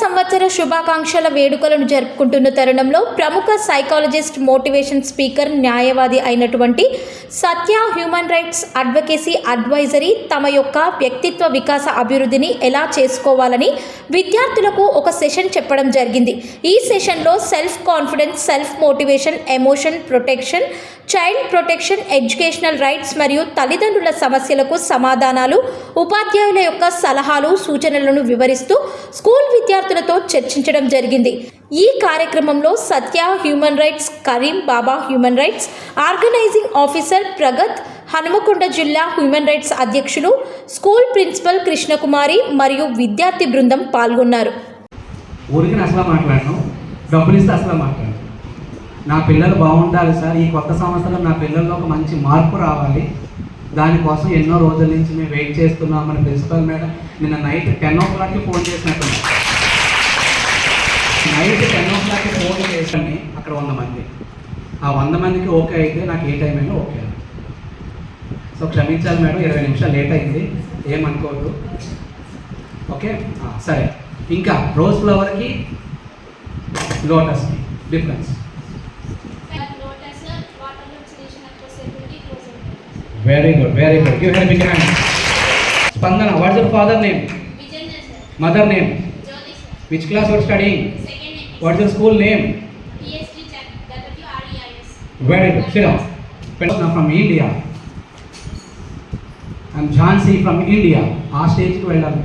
సంవత్సర శుభాకాంక్షల వేడుకలను జరుపుకుంటున్న తరుణంలో ప్రముఖ సైకాలజిస్ట్ మోటివేషన్ స్పీకర్ న్యాయవాది అయినటువంటి Satya human rights advocacy advisory తమ యొక్క వ్యక్తిత్వ వికాస అభివృద్ధిని ఎలా చేసుకోవాలని విద్యార్థులకు ఒక సెషన్ చెప్పడం జరిగింది. ఈ సెషన్లో self confidence self motivation emotion protection child protection educational rights మరియు తల్లిదండ్రుల సమస్యలకు సమాధానాలు ఉపాధ్యాయుల యొక్క సలహాలు సూచనలను వివరిస్తూ స్కూల్ విద్యార్థులతో చర్చించడం జరిగింది. ఈ కార్యక్రమంలో Satya human rights Karim Baba human rights organizing officer Pragath Hanumakonda జిల్లా హ్యూమన్ రైట్స్ అధ్యక్షులు స్కూల్ ప్రిన్సిపల్ కృష్ణకుమారి మరియు విద్యార్థి బృందం పాల్గొన్నారు. ఊరికి అసలు మాట్లాడను. డబ్బులు ఇస్తే అసలు మాట్లాడను. నా పిల్లలు బాగుండాలి సార్. ఈ కొత్త సంవత్సరం నా పిల్లల్లో ఒక మంచి మార్పు రావాలి. దానికోసం ఎన్నో రోజుల నుంచి మేము వెయిట్ చేస్తున్నామని ప్రిన్సిపల్ మేడం నిన్న నైట్ టెన్ ఓ క్లాక్కి ఫోన్ చేసినట్టున్నాను నైట్ టెన్ ఓ క్లాక్కి ఫోన్ చేసండి అక్కడ వంద మంది. ఆ వంద మందికి ఓకే అయితే నాకు ఏ టైం అయినా ఓకే సో క్షమించాలి మేడం ఇరవై నిమిషాలు లేట్ అయింది. ఏమనుకోవద్దు. ఓకే? సరే. ఇంకా రోజ్ ఫ్లవర్కి లోటస్కి difference very good very good give big hand Spandana what's your father name mother name which class your studying name what's your school name PST W REIS very good Sira from India I'm Jhansi from India ఆ స్టేజ్కి వెళ్ళాలి.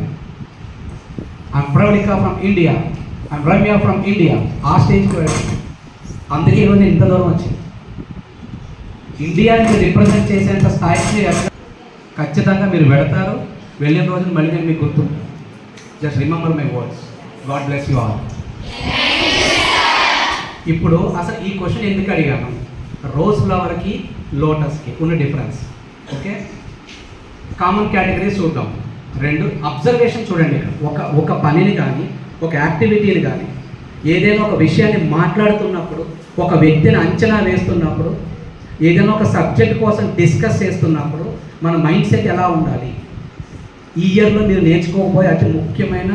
I'm Pravalika from India I'm Ramya from India ఆ స్టేజ్కి వెళ్ళాలి. అందుకే ఈరోజు ఇంత దూరం వచ్చింది ఇండియాని రిప్రజెంట్ చేసేంత స్థాయికి ఖచ్చితంగా మీరు వెళతారు. వెళ్ళిన రోజున మళ్ళీ నేను మీకు గుర్తుంటాను just remember my words God bless you all ఇప్పుడు అసలు ఈ క్వశ్చన్ ఎందుకు అడిగాను? రోజ్ ఫ్లవర్కి లోటస్కి ఉన్న డిఫరెన్స్ ఓకే కామన్ కేటగిరీస్ చూద్దాం. రెండు అబ్జర్వేషన్ చూడండి. ఇక్కడ ఒక ఒక పనిని కానీ ఒక యాక్టివిటీని కానీ ఏదైనా ఒక విషయాన్ని మాట్లాడుతున్నప్పుడు ఒక వ్యక్తిని అంచనా వేస్తున్నప్పుడు ఏదైనా ఒక సబ్జెక్ట్ కోసం డిస్కస్ చేస్తున్నప్పుడు మన మైండ్ సెట్ ఎలా ఉండాలి? ఈ ఇయర్లో మీరు నేర్చుకోకపోయే అతి ముఖ్యమైన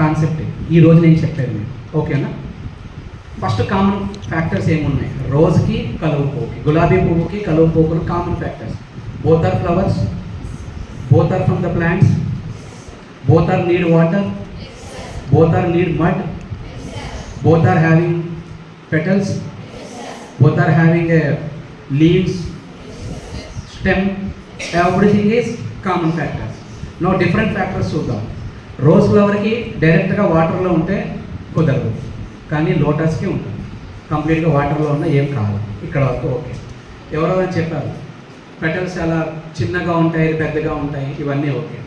కాన్సెప్ట్ ఈ నేను చెప్పాను మీరు ఓకేనా ఫస్ట్ కామన్ ఫ్యాక్టర్స్ ఏమున్నాయి? రోజుకి కలువ పువ్వుకి గులాబీ పువ్వుకి కలువ పువ్వులు common factors both are flowers both are from the plants both are need water both are need mud both are having petals both are having leaves stem everything is common factors no different factors చూద్దాం rose ఫ్లవర్కి డైరెక్ట్గా వాటర్లో ఉంటే కుదరదు. కానీ లోటస్కి ఉంటుంది. కంప్లీట్గా వాటర్లో ఉన్న ఏం కాదు. ఇక్కడ వరకు ఓకే. ఎవరో అని చెప్పారు. పెటల్స్ చాలా చిన్నగా ఉంటాయి పెద్దగా ఉంటాయి ఇవన్నీ ఓకే.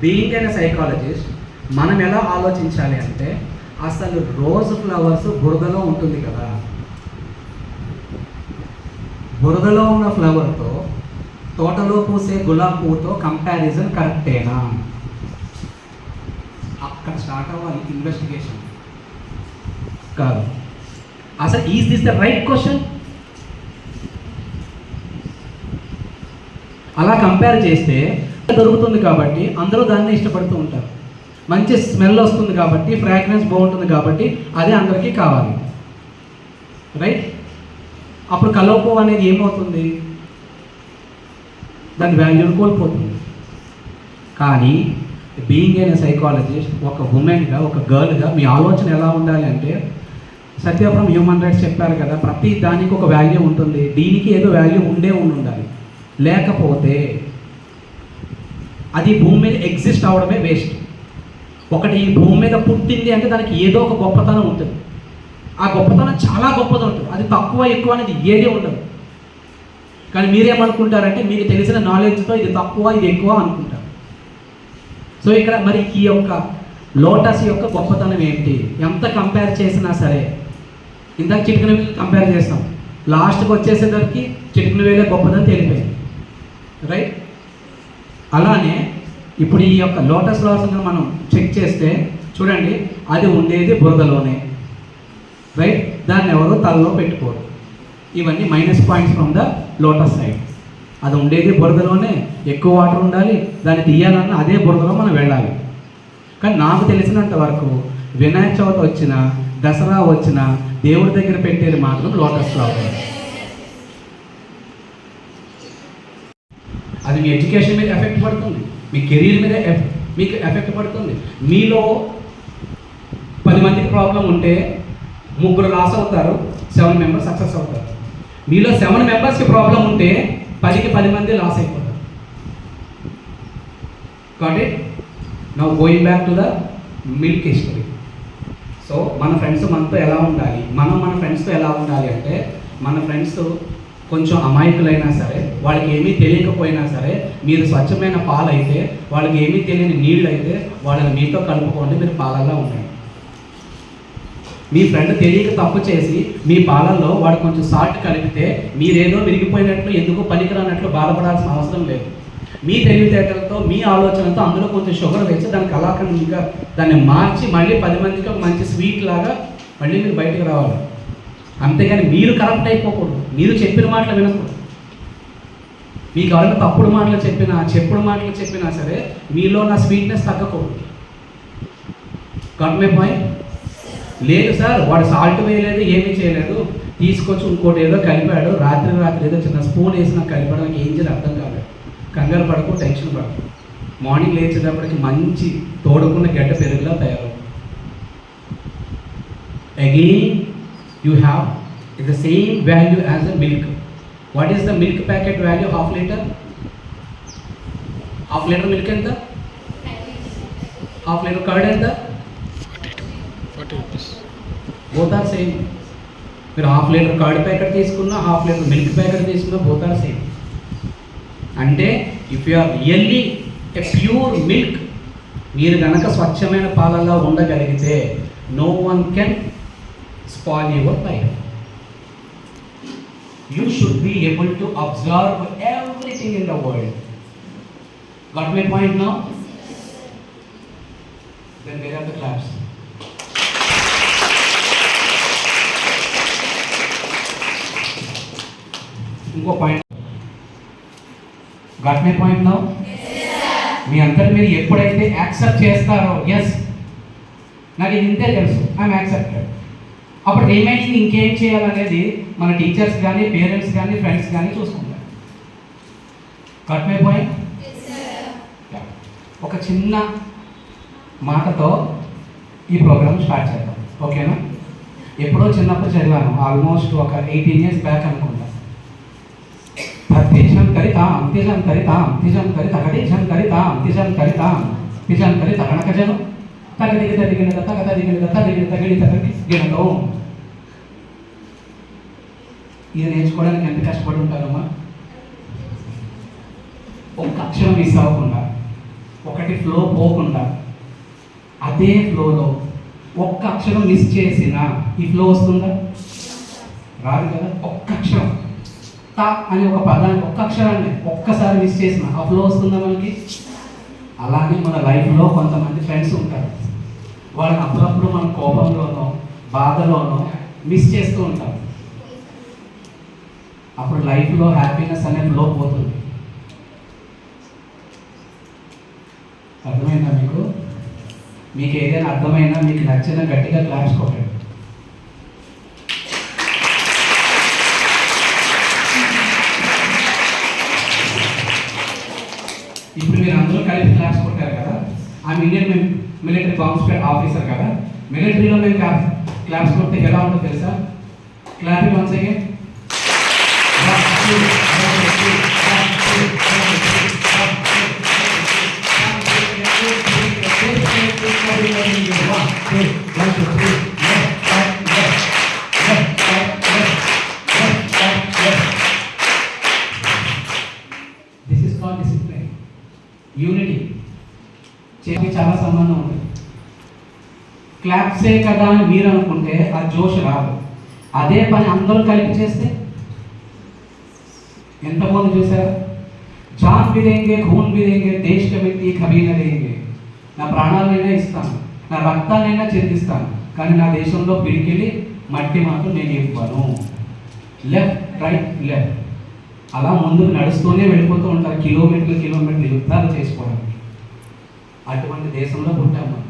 బీయింగ్ అయిన సైకాలజిస్ట్ మనం ఎలా ఆలోచించాలి అంటే అసలు రోజ్ ఫ్లవర్స్ బురదలో ఉంటుంది కదా. బురదలో ఉన్న ఫ్లవర్తో తోటలో పూసే గులాబ్ పువ్వుతో కంపారిజన్ కరెక్టేనా? అక్కడ స్టార్ట్ అవ్వాలి ఇన్వెస్టిగేషన్. కాదు అసలు is this the right question అలా కంపేర్ చేస్తే దొరుకుతుంది కాబట్టి అందరూ దాన్ని ఇష్టపడుతూ ఉంటారు. మంచి స్మెల్ వస్తుంది కాబట్టి ఫ్రాగ్రెన్స్ బాగుంటుంది కాబట్టి అదే అందరికీ కావాలి. రైట్ అప్పుడు కలవపో అనేది ఏమవుతుంది? దాని వాల్యూని కోల్పోతుంది. కానీ బీయింగ్ అయిన సైకాలజిస్ట్ ఒక ఉమెన్గా ఒక గర్ల్గా మీ ఆలోచన ఎలా ఉండాలి అంటే సత్యపురం హ్యూమన్ రైట్స్ చెప్పారు కదా ప్రతి దానికి ఒక వాల్యూ ఉంటుంది. దీనికి ఏదో వాల్యూ ఉండే ఉండి ఉండాలి లేకపోతే అది భూమి మీద ఎగ్జిస్ట్ అవడమే వేస్ట్ ఒకటి ఈ భూమి మీద పుట్టింది అంటే దానికి ఏదో ఒక గొప్పతనం ఉంటుంది. ఆ గొప్పతనం చాలా గొప్పది ఉంటుంది. అది తక్కువ ఎక్కువ అనేది ఏదే ఉండదు. కానీ మీరేమనుకుంటారంటే మీకు తెలిసిన నాలెడ్జ్తో ఇది తక్కువ ఇది ఎక్కువ అనుకుంటారు. సో ఇక్కడ మరి ఈ యొక్క లోటస్ యొక్క గొప్పతనం ఏంటి? ఎంత కంపేర్ చేసినా సరే ఇందాక చిటికన వేలు కంపేర్ చేస్తాం. లాస్ట్కి వచ్చేసేసరికి చిటికన వేలే గొప్పదని తేలిపోయింది. రైట్ అలానే ఇప్పుడు ఈ యొక్క లోటస్ లాసన్ మనం చెక్ చేస్తే చూడండి అది ఉండేది బురదలోనే. రైట్ దాన్ని ఎవరు తలలో పెట్టుకోరు. ఇవన్నీ minus points from the lotus side అది ఉండేది బురదలోనే ఎక్కువ వాటర్ ఉండాలి దాన్ని తీయాలన్నా అదే బురదలో మనం వెళ్ళాలి. కానీ నాకు తెలిసినంత వరకు వినాయక చవితి వచ్చిన దసరా వచ్చిన దేవుడి దగ్గర పెట్టేది మాత్రం లోటస్ ఫ్లవర్. అది మీ ఎడ్యుకేషన్ మీద ఎఫెక్ట్ పడుతుంది. మీ కెరీర్ మీద మీకు ఎఫెక్ట్ పడుతుంది. మీలో పది మందికి ప్రాబ్లం ఉంటే ముగ్గురు లాస్ అవుతారు సెవెన్ మెంబర్స్ సక్సెస్ అవుతారు. మీలో సెవెన్ మెంబర్స్కి ప్రాబ్లం ఉంటే పదికి పది మంది లాస్ అయిపోతారు. కాబట్టి now going back to the milk history so మన ఫ్రెండ్స్ మనతో ఎలా ఉండాలి? మనం మన ఫ్రెండ్స్తో ఎలా ఉండాలి అంటే మన ఫ్రెండ్స్ కొంచెం అమాయకులైనా సరే వాళ్ళకి ఏమీ తెలియకపోయినా సరే మీరు స్వచ్ఛమైన పాలు అయితే వాళ్ళకి ఏమీ తెలియని నీళ్ళు అయితే వాళ్ళని మీతో కలుపుకోండి మీరు పాలల్లో ఉండండి. మీ ఫ్రెండ్ తెలియక తప్పు చేసి మీ పాలల్లో వాడు కొంచెం సాల్ట్ కలిపితే మీరేదో విరిగిపోయినట్లు ఎందుకు పనికిరానట్లు బాధపడాల్సిన అవసరం లేదు. మీ తెలివితేటలతో మీ ఆలోచనతో అందులో కొంచెం షుగర్ వేసి దాని కళాఖండిగా దాన్ని మార్చి మళ్ళీ పది మందికి ఒక మంచి స్వీట్ లాగా మళ్ళీ మీరు బయటకు రావాలి. అంతేగాని మీరు కరెక్ట్ అయిపోకూడదు. మీరు చెప్పిన మాటలు వినకూడదు. మీకు ఎవరైనా తప్పుడు మాటలు చెప్పినా చెప్పుడు మాటలు చెప్పినా సరే మీలో నా స్వీట్నెస్ తగ్గకూడదు. గట్ మై పాయింట్ లేదు సార్ వాడు సాల్ట్ వేయలేదు ఏమీ చేయలేదు. తీసుకొచ్చి ఇంకోటి ఏదో కలిపాడు రాత్రి రాత్రి ఏదో చిన్న స్పూన్ వేసినా నాకు కలిపాడు నాకు ఏం చేయాలి అర్థం కాలేదు. కంగారు పడకు టెన్షన్ పడకు. మార్నింగ్ లేచేటప్పటికి మంచి తోడుకున్న గడ్డ పెరుగులా తయారవుతుంది. Again you have the same value as a milk what is the milk packet value half litre half litre milk ఎంత? హాఫ్ లీటర్ కర్డ్ ఎంత? బోత్ ఆర్ సేమ్ మీరు హాఫ్ లీటర్ కర్డ్ ప్యాకెట్ తీసుకున్నా half litre milk packet తీసుకున్నా both are same అంటే if you are really a pure milk మీరు గనక స్వచ్ఛమైన పాలల్లో ఉండగలిగితే no one can spoil your life you should be able to observe everything in the world got my point now then where are the claps ఇంకో point got my point now మీ అందరి మీరు ఎప్పుడైతే accept చేస్తారో yes నాకు ఇది ఇంతే తెలుసు. I'm accepted అప్పుడు రిమైనింగ్ ఇంకేం చేయాలనేది మన టీచర్స్ కానీ పేరెంట్స్ కానీ ఫ్రెండ్స్ కానీ చూసుకుంటారు. గట్ మై పాయింట్ ఒక చిన్న మాటతో ఈ ప్రోగ్రామ్ స్టార్ట్ చేద్దాం. ఓకేనా ఎప్పుడో చిన్నప్పుడు చదివాను. ఆల్మోస్ట్ ఒక ఎయిటీన్ ఇయర్స్ బ్యాక్ అనుకుంటా. కరితాం తేజం కరితాం తేజం కరిత హరిజం కరితాం తేజం కరితాం తేజం కరిత కనకజను తగదిగిత తగ తగద దిగినత తగిలిత గిడిత గిడతో ఇది నేర్చుకోవడానికి ఎంత కష్టపడి ఉంటారమ్మా ఒక్క అక్షరం మిస్ అవ్వకుండా ఒకటి ఫ్లో పోకుండా అదే ఫ్లోలో ఒక్క అక్షరం మిస్ చేసినా ఈ ఫ్లో వస్తుందా? రాదు కదా ఒక్క అక్షరం. తా అనే ఒక పదాన్ని ఒక్క అక్షరాన్ని ఒక్కసారి మిస్ చేసిన ఆ ఫ్లో వస్తుందా మనకి? అలాగే మన లైఫ్లో కొంతమంది ఫ్రెండ్స్ ఉంటారు. వాళ్ళని అప్పుడప్పుడు మన కోపంలోనో బాధలోనో మిస్ చేస్తూ ఉంటాం. అప్పుడు లైఫ్లో హ్యాపీనెస్ అనే ఫ్లో పోతుంది. అర్థమైందా మీకు? మీకు ఏదైనా అర్థమైనా మీకు నచ్చిన గట్టిగా క్లాప్స్ కొట్టండి ఇప్పుడు మీరు అందరూ కలిసి క్లాస్ కొట్టారు కదా ఆ ఇండియన్ మిలిటరీ కాన్స్టేట్ ఆఫీసర్ కదా మిలిటరీలో మేము క్లాస్ క్లాస్ కొడితే ఎలా ఉంటుందో తెలుసా క్లాస్ వన్స్ అగైన్ యాప్సే కదా అని మీరు అనుకుంటే ఆ జోష్ రాదు. అదే పని అందరూ కలిపి చేస్తే? ఎంతమంది చూసారా జాన్ బిదేంగే ఖూన్ బిదేంగే దేశ కమిటీ కబీన రేంగే నా ప్రాణాలైనా ఇస్తాను నా రక్తాన్నైనా చెందిస్తాను కానీ నా దేశంలో పిడికెళ్ళి మట్టి మాత్రం నేను ఇవ్వను. Left right left. అలా ముందుకు నడుస్తూనే వెళ్ళిపోతూ ఉంటారు కిలోమీటర్లు కిలోమీటర్లు యుద్ధాలు చేసుకోవడానికి. అటువంటి దేశంలో పుట్టాం మనం.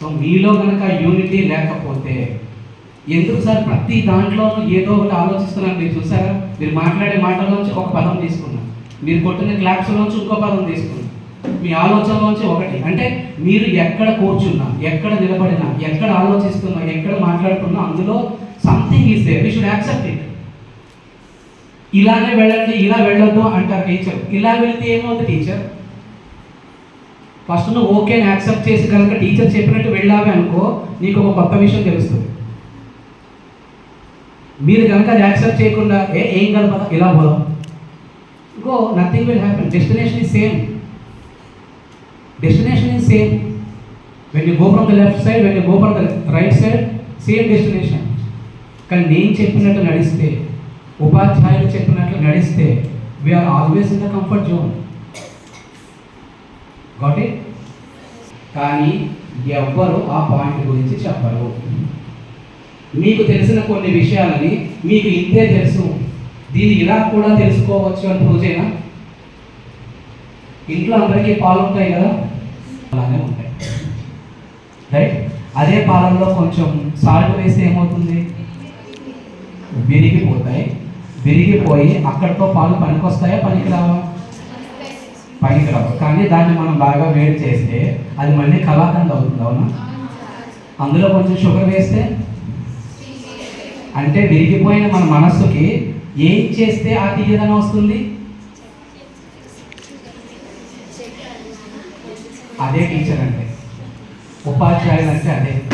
సో మీలో కనుక యూనిటీ లేకపోతే ఎందుకు సార్ ప్రతి దాంట్లో ఏదో ఒకటి ఆలోచిస్తున్నారు మీరు చూసారా? మీరు మాట్లాడే మాటల్లోంచి ఒక పదం తీసుకున్నారు. మీరు కొట్టిన క్లాప్స్లోంచి ఇంకో పదం తీసుకున్నారు. మీ ఆలోచనలోంచి ఒకటి. అంటే మీరు ఎక్కడ కూర్చున్నా ఎక్కడ నిలబడినా ఎక్కడ ఆలోచిస్తున్నా ఎక్కడ మాట్లాడుతున్నా అందులో something is there we should accept it ఇలానే వెళ్ళండి ఇలా వెళ్ళొద్దు అంటారు టీచర్ ఇలా వెళ్తే ఏమవుతుంది టీచర్ ఫస్ట్ నువ్వు ఓకే అని యాక్సెప్ట్ చేసి కనుక టీచర్ చెప్పినట్టు వెళ్ళావి అనుకో నీకు ఒక కొత్త విషయం తెలుస్తుంది. మీరు కనుక అది యాక్సెప్ట్ చేయకుండా ఏ ఏం కాదు ఇలా పోదాం. Go nothing will happen destination is same destination is same when you go from the left side when you go from the right side same destination కానీ నేను చెప్పినట్టు నడిస్తే ఉపాధ్యాయులు చెప్పినట్లు నడిస్తే we are always in the comfort zone got it కానీ ఎవ్వరు ఆ పాయింట్ గురించి చెప్పరు. మీకు తెలిసిన కొన్ని విషయాలని మీకు ఇంతే తెలుసు. దీన్ని ఇలా కూడా తెలుసుకోవచ్చు అని ప్రూవ్ చేయనా? ఇంట్లో అందరికీ పాలు ఉంటాయి కదా? అలానే ఉంటాయి. రైట్ అదే పాలల్లో కొంచెం సాల్ట్ వేస్తే ఏమవుతుంది? విరిగిపోతాయి. విరిగిపోయి అక్కడితో పాలు పనికొస్తాయా పనికి రావా రావు కానీ దాన్ని మనం బాగా వేడి చేస్తే అది మళ్ళీ కళాఖండ్ అవుతుంది అవునా? అందులో కొంచెం షుగర్ వేస్తే? అంటే విరిగిపోయిన మన మనస్సుకి ఏం చేస్తే ఆ తీయదనం వస్తుంది? అదే టీచర్ అంటే. ఉపాధ్యాయులు అంటే అదే.